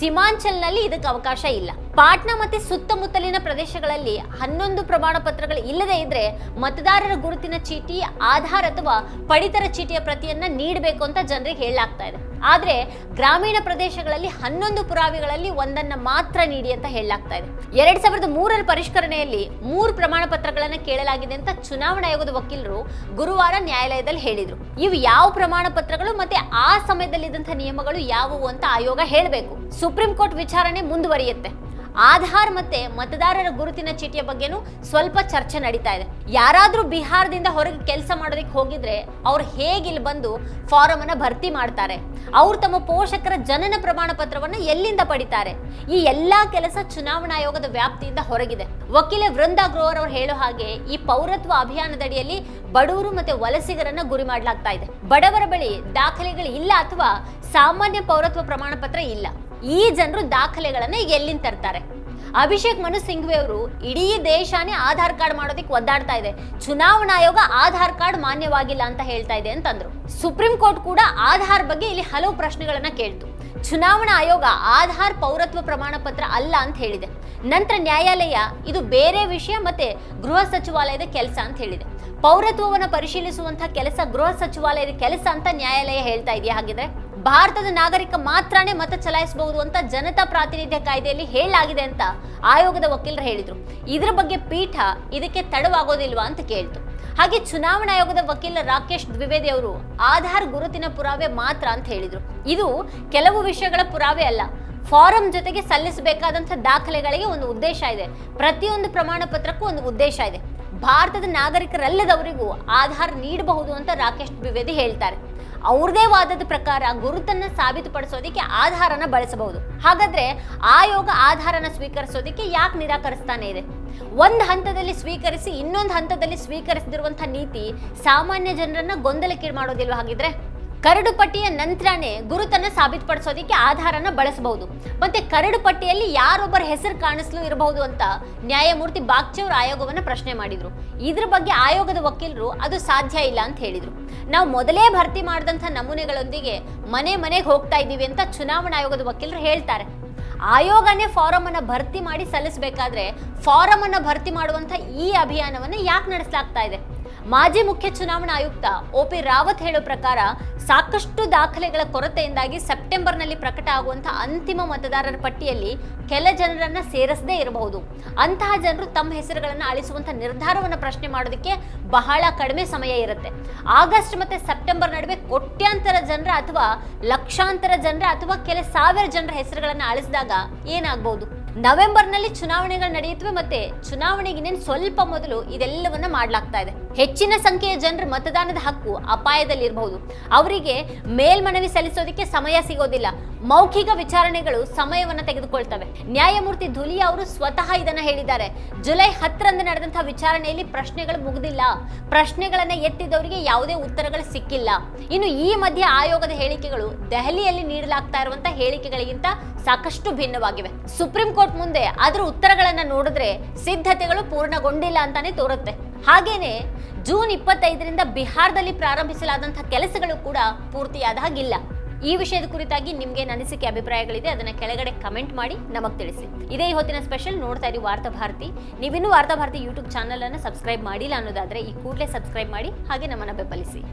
Speaker 1: ಸಿಮಾಂಚಲ್ನಲ್ಲಿ ಇದಕ್ಕೆ ಅವಕಾಶ ಇಲ್ಲ. ಪಾಟ್ನಾ ಮತ್ತೆ ಸುತ್ತಮುತ್ತಲಿನ ಪ್ರದೇಶಗಳಲ್ಲಿ ಹನ್ನೊಂದು ಪ್ರಮಾಣ ಪತ್ರಗಳು ಇಲ್ಲದೆ ಇದ್ರೆ ಮತದಾರರ ಗುರುತಿನ ಚೀಟಿ, ಆಧಾರ್ ಅಥವಾ ಪಡಿತರ ಚೀಟಿಯ ಪ್ರತಿಯನ್ನ ನೀಡಬೇಕು ಅಂತ ಜನರಿಗೆ ಹೇಳಲಾಗ್ತಾ ಇದೆ. ಆದ್ರೆ ಗ್ರಾಮೀಣ ಪ್ರದೇಶಗಳಲ್ಲಿ ಹನ್ನೊಂದು ಪುರಾವೆಗಳಲ್ಲಿ ಒಂದನ್ನ ಮಾತ್ರ ನೀಡಿ ಅಂತ ಹೇಳಲಾಗ್ತಾ ಇದೆ. ಎರಡ್ ಸಾವಿರದ ಮೂರರ ಪರಿಷ್ಕರಣೆಯಲ್ಲಿ ಮೂರು ಪ್ರಮಾಣ ಪತ್ರಗಳನ್ನ ಕೇಳಲಾಗಿದೆ ಅಂತ ಚುನಾವಣಾ ಆಯೋಗದ ವಕೀಲರು ಗುರುವಾರ ನ್ಯಾಯಾಲಯದಲ್ಲಿ ಹೇಳಿದ್ರು. ಇವು ಯಾವ ಪ್ರಮಾಣ ಪತ್ರಗಳು ಮತ್ತೆ ಆ ಸಮಯದಲ್ಲಿ ಇದ್ದಂತಹ ನಿಯಮಗಳು ಯಾವುವು ಅಂತ ಆಯೋಗ ಹೇಳಬೇಕು. ಸುಪ್ರೀಂ ಕೋರ್ಟ್ ವಿಚಾರಣೆ ಮುಂದುವರಿಯುತ್ತೆ. ಆಧಾರ್ ಮತ್ತೆ ಮತದಾರರ ಗುರುತಿನ ಚೀಟಿಯ ಬಗ್ಗೆನೂ ಸ್ವಲ್ಪ ಚರ್ಚೆ ನಡೀತಾ ಇದೆ. ಯಾರಾದರೂ ಬಿಹಾರದಿಂದ ಹೊರಗೆ ಕೆಲಸ ಮಾಡೋದಕ್ಕೆ ಹೋಗಿದ್ರೆ ಅವ್ರು ಹೇಗೆ ಬಂದು ಫಾರಂ ಅನ್ನ ಭರ್ತಿ ಮಾಡ್ತಾರೆ? ಅವ್ರು ತಮ್ಮ ಪೋಷಕರ ಜನನ ಪ್ರಮಾಣ ಪತ್ರವನ್ನ ಎಲ್ಲಿಂದ ಪಡಿತಾರೆ? ಈ ಎಲ್ಲಾ ಕೆಲಸ ಚುನಾವಣಾ ಆಯೋಗದ ವ್ಯಾಪ್ತಿಯಿಂದ ಹೊರಗಿದೆ. ವಕೀಲೆ ವೃಂದಾ ಗ್ರೋವರ್ ಅವರು ಹೇಳೋ ಹಾಗೆ ಈ ಪೌರತ್ವ ಅಭಿಯಾನದಡಿಯಲ್ಲಿ ಬಡವರು ಮತ್ತೆ ವಲಸಿಗರನ್ನ ಗುರಿ ಮಾಡಲಾಗ್ತಾ ಇದೆ. ಬಡವರ ಬಳಿ ದಾಖಲೆಗಳು ಇಲ್ಲ ಅಥವಾ ಸಾಮಾನ್ಯ ಪೌರತ್ವ ಪ್ರಮಾಣ ಪತ್ರ ಇಲ್ಲ. ಈ ಜನರು ದಾಖಲೆಗಳನ್ನ ಎಲ್ಲಿಂದ ತರ್ತಾರೆ? ಅಭಿಷೇಕ್ ಮನು ಸಿಂಘ್ವಿ ಅವರು ಇಡೀ ದೇಶನೇ ಆಧಾರ್ ಕಾರ್ಡ್ ಮಾಡೋದಕ್ಕೆ ಒದ್ದಾಡ್ತಾ ಇದೆ. ಚುನಾವಣಾ ಆಯೋಗ ಆಧಾರ್ ಕಾರ್ಡ್ ಮಾನ್ಯವಾಗಿಲ್ಲ ಅಂತ ಹೇಳ್ತಾ ಇದೆ ಅಂತಂದ್ರು. ಸುಪ್ರೀಂ ಕೋರ್ಟ್ ಕೂಡ ಆಧಾರ್ ಬಗ್ಗೆ ಇಲ್ಲಿ ಹಲವು ಪ್ರಶ್ನೆಗಳನ್ನ ಕೇಳ್ತು. ಚುನಾವಣಾ ಆಯೋಗ ಆಧಾರ್ ಪೌರತ್ವ ಪ್ರಮಾಣ ಪತ್ರ ಅಲ್ಲ ಅಂತ ಹೇಳಿದೆ. ನಂತರ ನ್ಯಾಯಾಲಯ ಇದು ಬೇರೆ ವಿಷಯ ಮತ್ತೆ ಗೃಹ ಸಚಿವಾಲಯದ ಕೆಲಸ ಅಂತ ಹೇಳಿದೆ. ಪೌರತ್ವವನ್ನು ಪರಿಶೀಲಿಸುವಂತಹ ಕೆಲಸ ಗೃಹ ಸಚಿವಾಲಯದ ಕೆಲಸ ಅಂತ ನ್ಯಾಯಾಲಯ ಹೇಳ್ತಾ ಇದೆಯಾ ಹಾಗಿದ್ರೆ? ಭಾರತದ ನಾಗರಿಕ ಮಾತ್ರನೇ ಮತ ಚಲಾಯಿಸಬಹುದು ಅಂತ ಜನತಾ ಪ್ರಾತಿನಿಧ್ಯ ಕಾಯ್ದೆಯಲ್ಲಿ ಹೇಳಲಾಗಿದೆ ಅಂತ ಆಯೋಗದ ವಕೀಲರು ಹೇಳಿದ್ರು. ಇದರ ಬಗ್ಗೆ ಪೀಠ ಇದಕ್ಕೆ ತಡವಾಗೋದಿಲ್ವಾ ಅಂತ ಕೇಳ್ತು. ಹಾಗೆ ಚುನಾವಣಾ ಆಯೋಗದ ವಕೀಲ ರಾಕೇಶ್ ದ್ವಿವೇದಿ ಅವರು ಆಧಾರ್ ಗುರುತಿನ ಪುರಾವೆ ಮಾತ್ರ ಅಂತ ಹೇಳಿದ್ರು. ಇದು ಕೆಲವು ವಿಷಯಗಳ ಪುರಾವೆ ಅಲ್ಲ. ಫಾರಂ ಜೊತೆಗೆ ಸಲ್ಲಿಸಬೇಕಾದಂಥ ದಾಖಲೆಗಳಿಗೆ ಒಂದು ಉದ್ದೇಶ ಇದೆ. ಪ್ರತಿಯೊಂದು ಪ್ರಮಾಣ ಪತ್ರಕ್ಕೂ ಒಂದು ಉದ್ದೇಶ ಇದೆ. ಭಾರತದ ನಾಗರಿಕರಲ್ಲದವರಿಗೂ ಆಧಾರ್ ನೀಡಬಹುದು ಅಂತ ರಾಕೇಶ್ ದ್ವಿವೇದಿ ಹೇಳ್ತಾರೆ. ಅವ್ರದೇ ವಾದದ ಪ್ರಕಾರ ಗುರುತನ್ನು ಸಾಬೀತುಪಡಿಸೋದಕ್ಕೆ ಆಧಾರನ ಬಳಸಬಹುದು. ಹಾಗಾದ್ರೆ ಆಯೋಗ ಆಧಾರನ ಸ್ವೀಕರಿಸೋದಕ್ಕೆ ಯಾಕೆ ನಿರಾಕರಿಸ್ತಾನೆ ಇದೆ? ಒಂದು ಹಂತದಲ್ಲಿ ಸ್ವೀಕರಿಸಿ ಇನ್ನೊಂದು ಹಂತದಲ್ಲಿ ಸ್ವೀಕರಿಸದಿರುವಂತಹ ನೀತಿ ಸಾಮಾನ್ಯ ಜನರನ್ನ ಗೊಂದಲಕ್ಕೆ ಮಾಡೋದಿಲ್ವ ಹಾಗಿದ್ರೆ? ಕರಡು ಪಟ್ಟಿಯ ನಂತರನೇ ಗುರುತನ್ನು ಸಾಬೀತುಪಡಿಸೋದಕ್ಕೆ ಆಧಾರನ ಬಳಸಬಹುದು. ಮತ್ತೆ ಕರಡು ಪಟ್ಟಿಯಲ್ಲಿ ಯಾರೊಬ್ಬರ ಹೆಸರು ಕಾಣಿಸಲು ಇರಬಹುದು ಅಂತ ನ್ಯಾಯಮೂರ್ತಿ ಬಾಗ್ಚೌರ್ ಆಯೋಗವನ್ನು ಪ್ರಶ್ನೆ ಮಾಡಿದ್ರು. ಇದ್ರ ಬಗ್ಗೆ ಆಯೋಗದ ವಕೀಲರು ಅದು ಸಾಧ್ಯ ಇಲ್ಲ ಅಂತ ಹೇಳಿದ್ರು. ನಾವು ಮೊದಲೇ ಭರ್ತಿ ಮಾಡಿದಂಥ ನಮೂನೆಗಳೊಂದಿಗೆ ಮನೆ ಮನೆಗೆ ಹೋಗ್ತಾ ಇದ್ದೀವಿ ಅಂತ ಚುನಾವಣಾ ಆಯೋಗದ ವಕೀಲರು ಹೇಳ್ತಾರೆ. ಆಯೋಗನೇ ಫಾರಂ ಅನ್ನ ಭರ್ತಿ ಮಾಡಿ ಸಲ್ಲಿಸಬೇಕಾದ್ರೆ ಫಾರಂ ಅನ್ನ ಭರ್ತಿ ಮಾಡುವಂತ ಈ ಅಭಿಯಾನವನ್ನ ಯಾಕೆ ನಡೆಸಲಾಗ್ತಾ ಇದೆ? ಮಾಜಿ ಮುಖ್ಯ ಚುನಾವಣಾ ಆಯುಕ್ತ ಒ ಪಿ ರಾವತ್ ಹೇಳೋ ಪ್ರಕಾರ ಸಾಕಷ್ಟು ದಾಖಲೆಗಳ ಕೊರತೆಯಿಂದಾಗಿ ಸೆಪ್ಟೆಂಬರ್ನಲ್ಲಿ ಪ್ರಕಟ ಆಗುವಂತಹ ಅಂತಿಮ ಮತದಾರರ ಪಟ್ಟಿಯಲ್ಲಿ ಕೆಲ ಜನರನ್ನ ಸೇರಿಸದೇ ಇರಬಹುದು. ಅಂತಹ ಜನರು ತಮ್ಮ ಹೆಸರುಗಳನ್ನು ಅಳಿಸುವಂತ ನಿರ್ಧಾರವನ್ನು ಪ್ರಶ್ನೆ ಮಾಡೋದಕ್ಕೆ ಬಹಳ ಕಡಿಮೆ ಸಮಯ ಇರುತ್ತೆ. ಆಗಸ್ಟ್ ಮತ್ತೆ ಸೆಪ್ಟೆಂಬರ್ ನಡುವೆ ಕೋಟ್ಯಾಂತರ ಜನರ ಅಥವಾ ಲಕ್ಷಾಂತರ ಜನರ ಅಥವಾ ಕೆಲ ಸಾವಿರ ಜನರ ಹೆಸರುಗಳನ್ನು ಅಳಿಸಿದಾಗ ಏನಾಗಬಹುದು? ನವೆಂಬರ್ನಲ್ಲಿ ಚುನಾವಣೆಗಳು ನಡೆಯುತ್ತವೆ ಮತ್ತೆ ಚುನಾವಣೆಗೆ ಇನ್ನೇನು ಸ್ವಲ್ಪ ಮೊದಲು ಇದೆಲ್ಲವನ್ನ ಮಾಡಲಾಗ್ತಾ ಇದೆ. ಹೆಚ್ಚಿನ ಸಂಖ್ಯೆಯ ಜನರು ಮತದಾನದ ಹಕ್ಕು ಅಪಾಯದಲ್ಲಿರಬಹುದು. ಅವರಿಗೆ ಮೇಲ್ಮನವಿ ಸಲ್ಲಿಸೋದಕ್ಕೆ ಸಮಯ ಸಿಗೋದಿಲ್ಲ. ಮೌಖಿಕ ವಿಚಾರಣೆಗಳು ಸಮಯವನ್ನು ತೆಗೆದುಕೊಳ್ತವೆ. ನ್ಯಾಯಮೂರ್ತಿ ಧುಲಿಯಾ ಅವರು ಸ್ವತಃ ಇದನ್ನ ಹೇಳಿದ್ದಾರೆ. ಜುಲೈ ಹತ್ತರಂದು ನಡೆದಂತಹ ವಿಚಾರಣೆಯಲ್ಲಿ ಪ್ರಶ್ನೆಗಳು ಮುಗಿದಿಲ್ಲ. ಪ್ರಶ್ನೆಗಳನ್ನ ಎತ್ತಿದವರಿಗೆ ಯಾವುದೇ ಉತ್ತರಗಳು ಸಿಕ್ಕಿಲ್ಲ. ಇನ್ನು ಈ ಮಧ್ಯೆ ಆಯೋಗದ ಹೇಳಿಕೆಗಳು ದೆಹಲಿಯಲ್ಲಿ ನೀಡಲಾಗ್ತಾ ಇರುವಂತಹ ಹೇಳಿಕೆಗಳಿಗಿಂತ ಸಾಕಷ್ಟು ಭಿನ್ನವಾಗಿವೆ. ಸುಪ್ರೀಂ ಮುಂದೆ ಅದರ ಉತ್ತರಗಳನ್ನ ನೋಡಿದ್ರೆ ಸಿದ್ಧತೆಗಳು ಪೂರ್ಣಗೊಂಡಿಲ್ಲ ಅಂತಾನೆ ತೋರುತ್ತೆ. ಹಾಗೇನೆ ಜೂನ್ ಇಪ್ಪತ್ತೈದರಿಂದ ಬಿಹಾರದಲ್ಲಿ ಪ್ರಾರಂಭಿಸಲಾದಂತಹ ಕೆಲಸಗಳು ಕೂಡ ಪೂರ್ತಿಯಾದ ಹಾಗಿಲ್ಲ. ಈ ವಿಷಯದ ಕುರಿತಾಗಿ ನಿಮ್ಗೆ ಅನಿಸಿಕೆ ಅಭಿಪ್ರಾಯಗಳಿದೆ, ಅದನ್ನ ಕೆಳಗಡೆ ಕಮೆಂಟ್ ಮಾಡಿ, ನಮಗ್ ತಿಳಿಸಿ. ಇದೇ ಹೊತ್ತಿನ ಸ್ಪೆಷಲ್ ನೋಡ್ತಾ ಇರಿ ವಾರ್ತಾ ಭಾರತಿ. ನೀವಿನ್ನೂ ವಾರ್ತಾ ಭಾರತಿ ಯೂಟ್ಯೂಬ್ ಚಾನಲ್ ಅನ್ನು ಸಬ್ಸ್ಕ್ರೈಬ್ ಮಾಡಿಲ್ಲ ಅನ್ನೋದಾದ್ರೆ ಈ ಕೂಡಲೇ ಸಬ್ಸ್ಕ್ರೈಬ್ ಮಾಡಿ, ಹಾಗೆ ನಮ್ಮನ್ನ ಬೆಂಬಲಿಸಿ.